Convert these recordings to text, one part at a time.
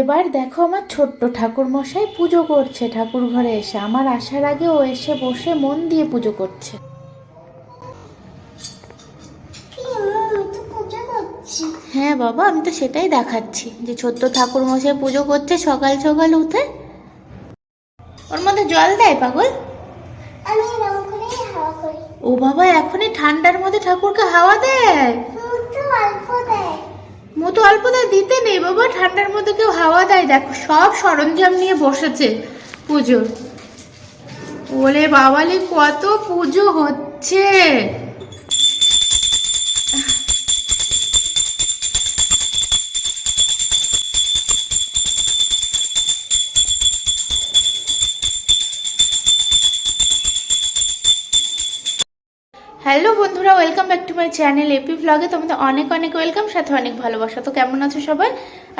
এবার দেখো আমার ছোট্ট ঠাকুর মশাই পুজো করছে ঠাকুর ঘরে এসে। আমার আসার আগে ও এসে বসে মন দিয়ে পুজো করছে। হ্যাঁ বাবা আমি তো সেটাই দেখাচ্ছি যে ছোট্ট ঠাকুর মশাই পুজো করছে সকাল সকাল উঠে। ওর মধ্যে জল দেয় পাগল? ও বাবা এখনই ঠান্ডার মধ্যে ঠাকুরকে হাওয়া দেয়? দেয়। মতো অল্প দেয়? দিতে নেই বাবা ঠান্ডার মধ্যে কেউ হাওয়া দেয়। দেখো সব সরঞ্জাম নিয়ে বসেছে পুজোর। ওরে বাবালে কত পুজো হচ্ছে! হ্যালো বন্ধুরা welcome back to my channel AP ব্লগে তোমাদের অনেক অনেক ওয়েলকাম সাথে অনেক ভালোবাসা। তো কেমন আছো সবাই?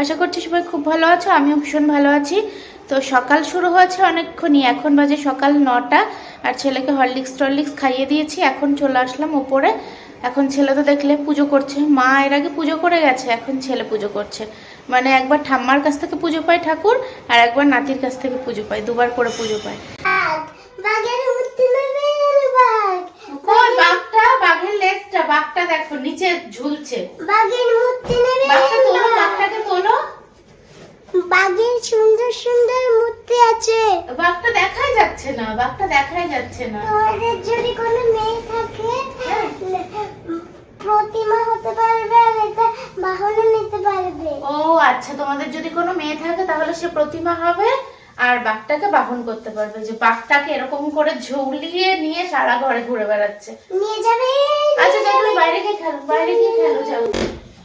আশা করছি সবাই খুব ভালো আছো, আমিও ভীষণ ভালো আছি। তো সকাল শুরু হয়েছে অনেকক্ষণই, এখন বাজে সকাল নটা, আর ছেলেকে হরলিক্স টরলিক্স খাইয়ে দিয়েছি, এখন চলে আসলাম ওপরে। এখন ছেলে তো দেখলে পুজো করছে। মা এর আগে পুজো করে গেছে, এখন ছেলে পুজো করছে। মানে একবার ঠাম্মার কাছ থেকে পুজো পায় ঠাকুর, আর একবার নাতির কাছ থেকে পুজো পায়, দুবার করে পুজো পায় বাঘ বাঘের মূর্তি নেবে বাঘ কই বাঘটা বাঘের লেজটা বাঘটা দেখো নিচে ঝুলছে। বাঘের মূর্তি নেবে বাঘটা তোলো বাঘটাকে তোলো। বাঘের সুন্দর সুন্দর মূর্তি আছে। বাঘটা দেখাই যাচ্ছে না বাঘটা দেখাই যাচ্ছে না। তোমাদের যদি কোনো মেয়ে থাকে হ্যাঁ। প্রতিমা হতে পারবে আর এটা বাহনে নিতে পারবে। ও আচ্ছা তোমাদের যদি কোনো মেয়ে থাকে তাহলে সে প্রতিমা হবে। আর বাঘটাকে বাহন করতে পারবে। যে বাঘটাকে এরকম করে ঝুলিয়ে নিয়ে সারা ঘরে ঘুরে বেড়াচ্ছে। নিয়ে যাবে আচ্ছা যাও তুমি বাইরে গিয়ে খেলো বাইরে গিয়ে খেলো যাও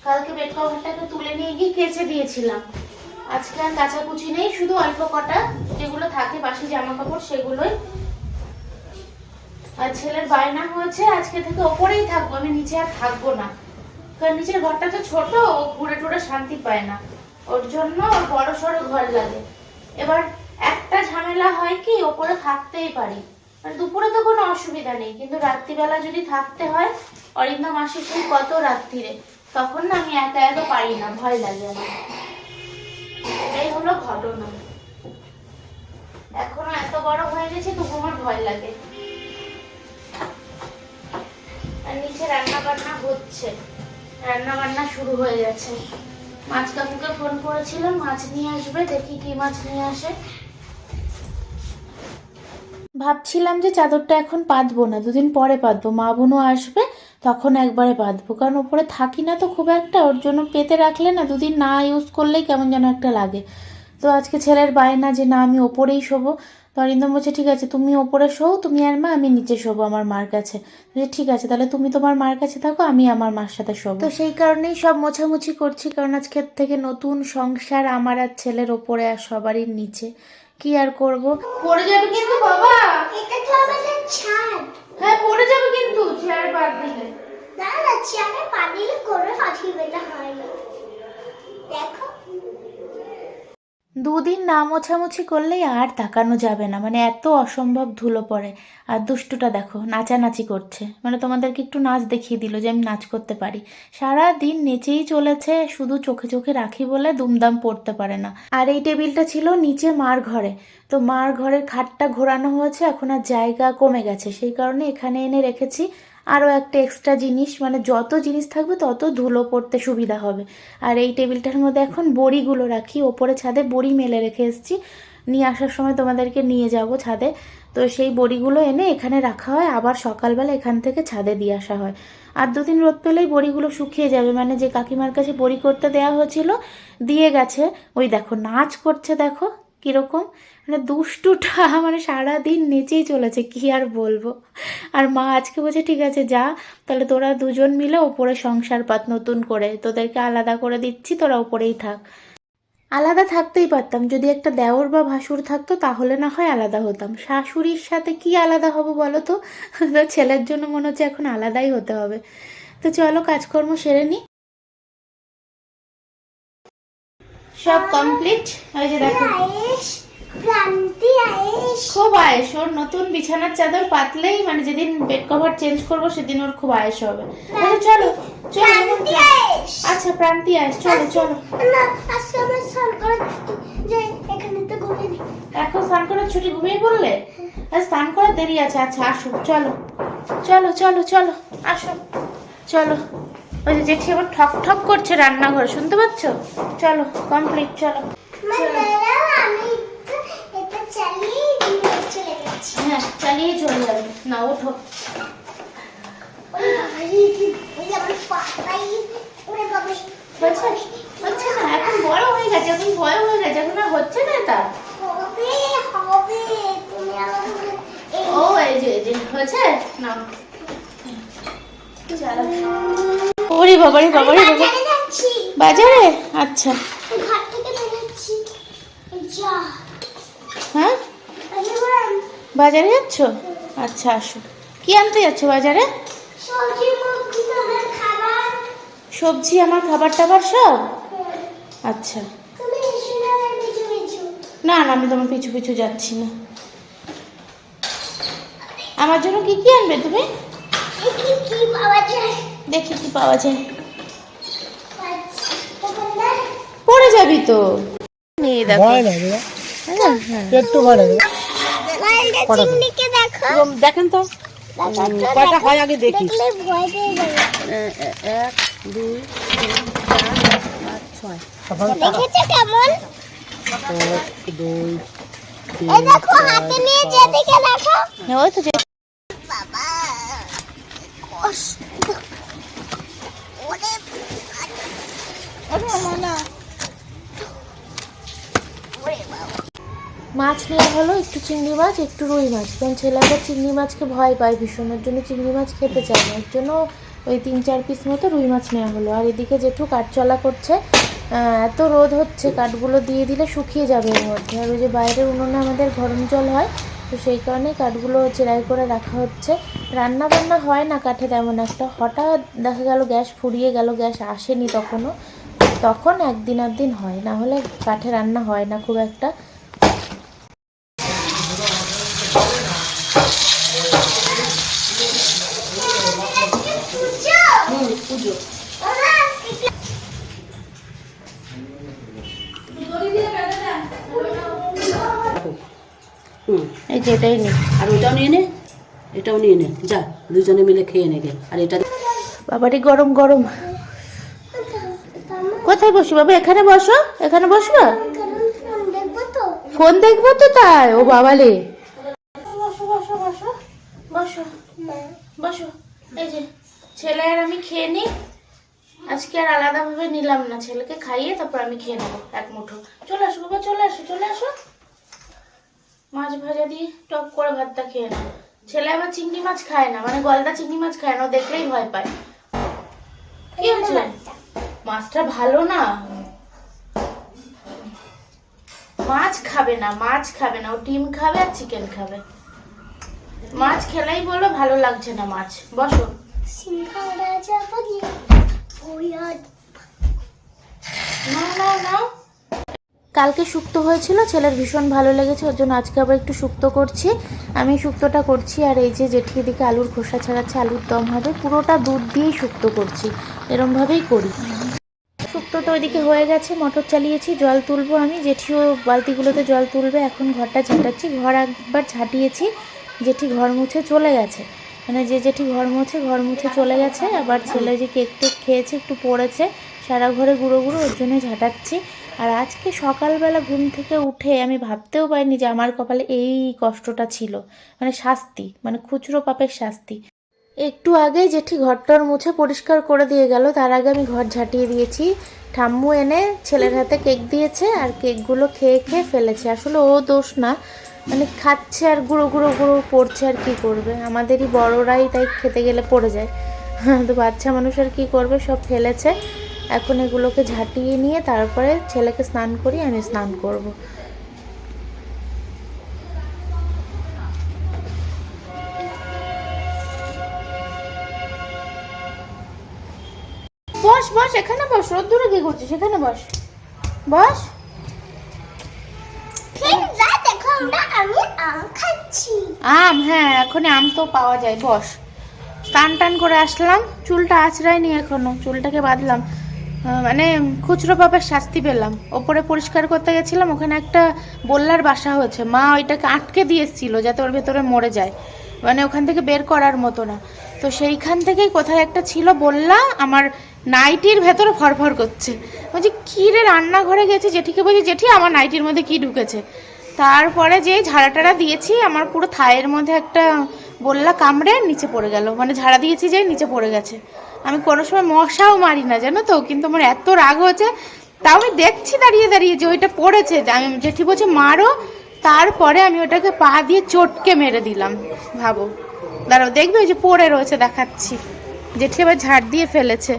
কালকে বেড কভারটাকে তুলে নিয়ে গিয়ে কেচে দিয়েছিলাম। আজকে আর কাচাকুচি নেই শুধু অল্প কটা যেগুলো থাকে বাসি জামা কাপড় সেগুলোই। আর ছেলের বায়না হয়েছে আজকে থেকে ওপরেই থাকব আমি নিচে আর থাকব না। কারণ নিচের ঘরটা তো ছোট ও ঘুরে টুরে শান্তি পায় না। ওর জন্য ওর বড় সড়ো ঘর লাগে। এবার ঝামেলা হয় কি? ওপরে থাকতেই পারি। মানে দুপুরে তো কোনো অসুবিধা নেই, কিন্তু রাত্রিবেলা যদি থাকতে হয় অরিন্দা মাসি সেই কত রাত্রিরে? তখন না আমি একা একা পারি না, ভয় লাগে আমার। এই হলো ঘটনা। এখনও এত বড় হয়ে গেছে, তবু আমার ভয় লাগে। আর নিচে রান্না বান্না হচ্ছে। রান্না বান্না শুরু হয়ে গেছে। মাছ কাকুকে ফোন করেছিলাম, মাছ নিয়ে আসবে, দেখি কি মাছ নিয়ে আসে। ভাবছিলাম যে চাদরটা এখন পাতবো না, দুদিন পরে পাতবো। মা বোনও আসবে, তখন একবারে পাতবো। কারণ ওপরে থাকি না তো খুব একটা, ওর জন্য পেতে রাখলে না দুদিন না ইউজ করলেই কেমন যেন একটা লাগে। তো আজকে ছেলের বায় না যে না আমি ওপরেই শোবো। তো অরিন্দম বলছে ঠিক আছে তুমি ওপরে শোও তুমি আর মা আমি নিচে শোবো আমার মার কাছে। বলছে, ঠিক আছে তাহলে তুমি তোমার মার কাছে থাকো আমি আমার মার সাথে শোবো। তো সেই কারণেই সব মোছামুছি করছি কারণ আজকের থেকে নতুন সংসার আমার আর ছেলের ওপরে আর সবারই নিচে। কি আর করব? পড়ে যাবে কিন্তু বাবা। এটা তো আমাদের ছাদ। হ্যাঁ পড়ে যাবে কিন্তু চেয়ার বাদ দিলে। না না চেয়ারে পা দিলে কোনো অসুবিধা হয় না। দেখো। দুদিন না মোছামুছি করলেই আর তাকানো যাবে না। মানে এত অসম্ভব ধুলো পড়ে। আর দুষ্টুটা দেখো, নাচানাচি করছে। মানে তোমাদেরকে একটু নাচ দেখিয়ে দিল যে আমি নাচ করতে পারি। সারা দিন নেচেই চলেছে, শুধু চোখে চোখে রাখি বলে দুমদাম পড়তে পারে না। আর এই টেবিলটা ছিল নিচে মার ঘরে। তো মার ঘরের খাটটা ঘোরানো হয়েছে, এখন আর জায়গা কমে গেছে। সেই কারণে এখানে এনে রেখেছি আরও একটা এক্সট্রা জিনিস মানে যত জিনিস থাকবে তত ধুলো পড়তে সুবিধা হবে। আর এই টেবিলটার মধ্যে এখন বড়িগুলো রাখি, ওপরে ছাদে বড়ি মেলে রেখে এসেছি। নিয়ে আসার সময় তোমাদেরকে নিয়ে যাব ছাদে। তো সেই বড়িগুলো এনে এখানে রাখা হয়, আবার সকালবেলা এখান থেকে ছাদে দিয়ে আসা হয়। আর দুদিন রোদ পেলেই বড়িগুলো শুকিয়ে যাবে মানে যে কাকিমার কাছে বড়ি করতে দেওয়া হয়েছিল, দিয়ে গেছে। ওই দেখো, নাচ করছে দেখো। কীরকম? মানে দুষ্টুটা মানে সারাদিন নেচেই চলেছে, কি আর বলব? আর মা আজকে বলছে, ঠিক আছে, যা, তাহলে তোরা দুজন মিলে ওপরে সংসার পাত, নতুন করে। তোদেরকে আলাদা করে দিচ্ছি, তোরা ওপরেই থাক। আলাদা থাকতেই পারতাম, যদি একটা দেওর বা ভাসুর থাকতো, তাহলে না হয় আলাদা হতাম। শাশুড়ির সাথে কি আলাদা হব বলো তো? ছেলের জন্য মনে হচ্ছে এখন আলাদাই হতে হবে। তো চলো, কাজকর্ম সেরে নিই সব কমপ্লিট ওই যে দেখো। আয়েশ ক্রান্তি আয়েশ। খুব আয়েস ওর নতুন বিছানার চাদর পাতলেই মানে যেদিন বেড কভার চেঞ্জ করব সেদিন ওর খুব আয়েস হবে। আচ্ছা চলো চলো আচ্ছা প্রান্তি আয়েস চলো চলো। এখানে স্নান করার ছুটি ঘুমিয়ে পড়লে? আর স্নান করার দেরি আছে। আচ্ছা আসো চলো। চলো চলো চলো আসো। চলো। ওই যে জেঠি আবার ঠক ঠক করছে রান্নাঘরে শুনতে পাচ্ছ? চলো কমপ্লিট চলো। হ্যাঁ চালিয়ে চলে যাবে। না ওঠো ওরে বাবারে, কি- ওই যে আমার পাটাই ওরে বাবারে হচ্ছে হচ্ছে না এখন বড় হয়ে গেছে এখন ভয় হয়ে গেছে এখন আর হচ্ছে না এটা হবে হবে তুমি আমার এই ও এই যে এই যে হয়েছে না চলো ওরে বাবারে বাবারে বাবা বাজারে? আচ্ছা। হ্যাঁ? বাজারে যাচ্ছ? আচ্ছা আসো। কি আনতে যাচ্ছ বাজারে? সবজি আমার খাবার টাবার সব? আচ্ছা। পিছু পিছু। না না আমি তোমার পিছু পিছু যাচ্ছি না। আমার জন্য কি কি আনবে তুমি? দেখি কি পাওয়া যায় দেখি কি পাওয়া যায় আচ্ছা, দোকানদার পড়ে যাবি তো? নিয়ে দেখো। ভয় লাগে না? হ্যাঁ। একটু ভয় লাগে। দেখেন তো। কয়টা হয় আগে দেখি। এক দুই তিন পাঁচ ছয়। কেমন? এক দুই তিন এই দেখো হাতে নিয়ে যেদিকে দেখো। হ্যাঁ, ওই তো যে বাবা কষ্ট ওরে মাছ নেওয়া হলো, একটু চিংড়ি মাছ, একটু রুই মাছ। কারণ ছেলে আবার চিংড়ি মাছকে ভয় পায় ভীষণ ওর জন্য, চিংড়ি মাছ খেতে চায় না। ওর জন্য ওই তিন চার পিস মতো রুই মাছ নেওয়া হলো। আর এদিকে জেঠু কাঠ চলা করছে। এত রোদ হচ্ছে, কাঠগুলো দিয়ে দিলে শুকিয়ে যাবে এর মধ্যে। আর ওই যে বাইরের উনুনে আমাদের গরম জল হয়, তো সেই কারণে কাঠগুলো চেরাই করে রাখা হচ্ছে। রান্না বান্না হয় না কাঠে তেমন একটা। হঠাৎ দেখা গেল গ্যাস ফুরিয়ে গেল, গ্যাস আসেনি তখনও। তখন একদিন একদিন হয়, না হলে কাঠে রান্না হয় না খুব একটা। পুজো। হুম এই যে এটাই নেই আর ওটাও নিয়ে নে এটাও নিয়ে নে। যা দুজনে মিলে খেয়ে নেগে আর এটা বাবারই গরম গরম। কোথায় বসো বাবা এখানে বসো এখানে বসবা? ফোন দেখব তো তাই ও বাবালে বসো বসো বসো বসো। বসো। এই যে। ছেলে আর আমি খেয়ে নিই আজকে আর আলাদাভাবে নিলাম না। ছেলেকে খাইয়ে তারপর আমি খেয়ে নেব এক মুঠো। চলে আসো বাবা চলে আসো চলে আসো। মাছ ভাজা দিয়ে টক করে ভাতটা খেয়ে নাও। ছেলে আবার চিংড়ি মাছ খায় না মানে গলদা চিংড়ি মাছ খায় না দেখলেই ভয় পায়। কি হয়েছে? মাছটা ভালো না? মাছ খাবে না মাছ খাবে না ও ডিম খাবে আর চিকেন খাবে। মাছ খেলেই বলো ভালো লাগছে না মাছ। বসো। আর নাও নাও নাও। কালকে শুক্তো হয়েছিল, ছেলের ভীষণ ভালো লেগেছে, ওর জন্য আজকে আবার একটু শুক্তো করছি। আমি শুক্তোটা করছি, আর এই যে জেঠি এদিকে আলুর খোসা ছাড়াচ্ছে, আলুর দম হবে, পুরোটা দুধ দিয়েই শুক্তো করছি, এরমভাবেই করি। শুক্তো তো ওইদিকে হয়ে গেছে, মোটর চালিয়েছি, জল তুলবো আমি, জেঠিও বালতিগুলোতে জল তুলবে, এখন ঘরটা ঝাঁটাচ্ছি, ঘর একবার ঝাঁটিয়েছি, জেঠি ঘর মুছে চলে গেছে। মানে যে জেঠি ঘর মুছে ঘর মুছে চলে গেছে। আবার ছেলে যে কেক টেক খেয়েছে, একটু পড়েছে, সারা ঘরে গুঁড়ো গুঁড়ো, ওর জন্য ঝাঁটাচ্ছি। আর আজকে সকালবেলা ঘুম থেকে উঠে আমি ভাবতেও পারিনি যে আমার কপালে এই কষ্টটা ছিল। মানে শাস্তি মানে খুচরো পাপের শাস্তি। একটু আগে জেঠি ঘরটর মুছে পরিষ্কার করে দিয়ে গেল। তার আগে আমি ঘর ঝাঁটিয়ে দিয়েছি। ঠাম্মু এনে ছেলের হাতে কেক দিয়েছে আর কেকগুলো খেয়ে খেয়ে ফেলেছে। আসলে ও দোষ না। মানে খাচ্ছে আর গুঁড়ো গুঁড়ো গুঁড়ো পড়ছে আর কি করবে। আমাদেরই বড়রাই তাই খেতে গেলে পড়ে যায়। তো বাচ্চা মানুষ আর কি করবে? সব ফেলেছে। এখন এগুলোকে ঝাঁটিয়ে নিয়ে তারপরে ছেলেকে স্নান করি আমি স্নান করব। বস বস, এখানে বস। রোদ্দুরে কি করছিস? এখানে বস। বস। আমি হ্যাঁ এখন আম তো পাওয়া যায়, বস। টান টান করে আসলাম, চুলটা আঁচড়ায়নি এখনও, চুলটাকে বাঁধলাম। মানে খুচরো পাপের শাস্তি পেলাম। ওপরে পরিষ্কার করতে গেছিলাম, ওখানে একটা বল্লার বাসা হয়েছে। মা ওইটাকে আটকে দিয়ে এসেছিল, যাতে ওর ভেতরে মরে যায়। মানে ওখান থেকে বের করার মতো না। তো সেইখান থেকেই কোথায় একটা ছিল বললা, আমার নাইটির ভেতরে ফরফর করছে। বলছি, কী রে, রান্নাঘরে গেছি জেঠিকে বলছি, জেঠি, আমার নাইটির মধ্যে কি ঢুকেছে? তারপরে যে ঝাড়াটারা দিয়েছি, আমার পুরো থায়ের মধ্যে একটা বললা কামড়ে নিচে পড়ে গেল। মানে ঝাড়া দিয়েছি যে নিচে পড়ে গেছে। আমি কোনো সময় মশাও মারি না, জানো তো? কিন্তু আমার এত রাগ হয়েছে। তাও আমি দেখছি দাঁড়িয়ে দাঁড়িয়ে যে ওইটা পড়েছে। আমি জেঠি বলছে, মারো। তারপরে আমি ওটাকে পা দিয়ে চটকে মেরে দিলাম। ভাবো। দাঁড়াও, দেখবে ওই যে পড়ে রয়েছে, দেখাচ্ছি। জেঠি আবার ঝাড় দিয়ে ফেলেছে।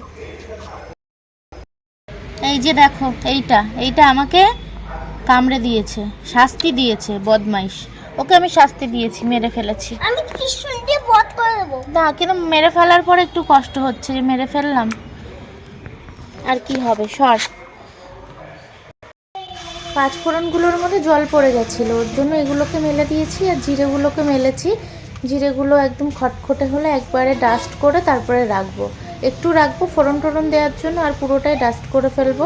এই যে দেখো, এইটা। এইটা আমাকে কামড়ে দিয়েছে শাস্তি দিয়েছে বদমাইশ। ওকে আমি শাস্তি দিয়েছি মেরে ফেলেছি। আমি ত্রিশুল দিয়ে বধ করে দেবো? না কিন্তু মেরে ফেলার পর একটু কষ্ট হচ্ছে যে মেরে ফেললাম। আর কি হবে সর। পাঁচফোড়নগুলোর মধ্যে জল পড়ে গেছিল। ওর জন্য এগুলোকে মেলে দিয়েছি আর জিরেগুলোকে মেলেছি। জিরেগুলো একদম খটখটে হলে একবারে ডাস্ট করে তারপরে রাখব। একটু রাখব ফোড়ন টোড়ন দেওয়ার জন্য আর পুরোটাই ডাস্ট করে ফেলব।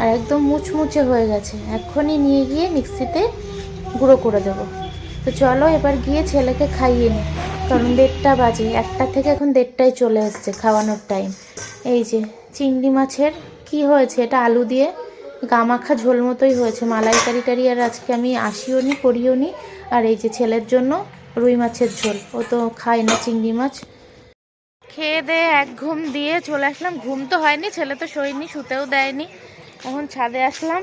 আর একদম মুচমুচে হয়ে গেছে। এখনই নিয়ে গিয়ে মিক্সিতে গুঁড়ো করে দেবো। তো চলো এবার গিয়ে ছেলেকে খাইয়ে নিই কারণ দেড়টা বাজে, একটা থেকে এখন দেড়টায় চলে এসছে খাওয়ানোর টাইম এই যে, চিংড়ি মাছের কি হয়েছে? এটা আলু দিয়ে গামাখা ঝোল মতোই হয়েছে। মালাইকারি টারি আর আজকে আমি আসিও নি, করিও নি। আর এই যে ছেলের জন্য রুই মাছের ঝোল। ও তো খায় না চিংড়ি মাছ। খেয়ে দিয়ে এক ঘুম দিয়ে চলে আসলাম। ঘুম তো হয়নি, ছেলে তো শোয়নি, শুতেও দেয়নি। এখন ছাদে আসলাম।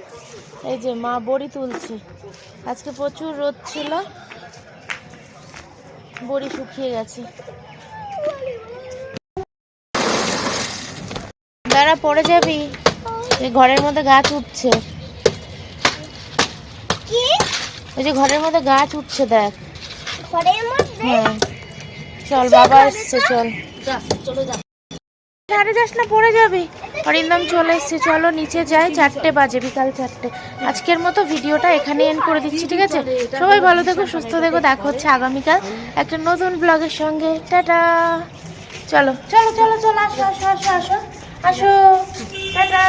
এই যে মা বড়ি তুলছে। আজকে প্রচুর রোদ ছিল। বড়ি শুকিয়ে গেছে। দাঁড়া পড়ে যাবি? এই ঘরের মধ্যে গাছ উঠছে। ওই যে ঘরের মধ্যে গাছ উঠছে দেখ। হ্যাঁ। চল বাবা এসছে চল। চলে যা। ধারে যাস না, পড়ে যাবে। অরিন্দম চলে এসছে। চলো, নিচে যাই। চারটে বাজে, বিকাল চারটে। আজকের মতো ভিডিওটা এখানে এন্ড করে দিচ্ছি, ঠিক আছে? সবাই ভালো দেখো সুস্থ দেখো দেখা হচ্ছে আগামীকাল একটা নতুন ব্লগের সঙ্গে। টাটা! চলো চলো চলো চলো, আসো আসো আসো আসো। আসো। টাটা!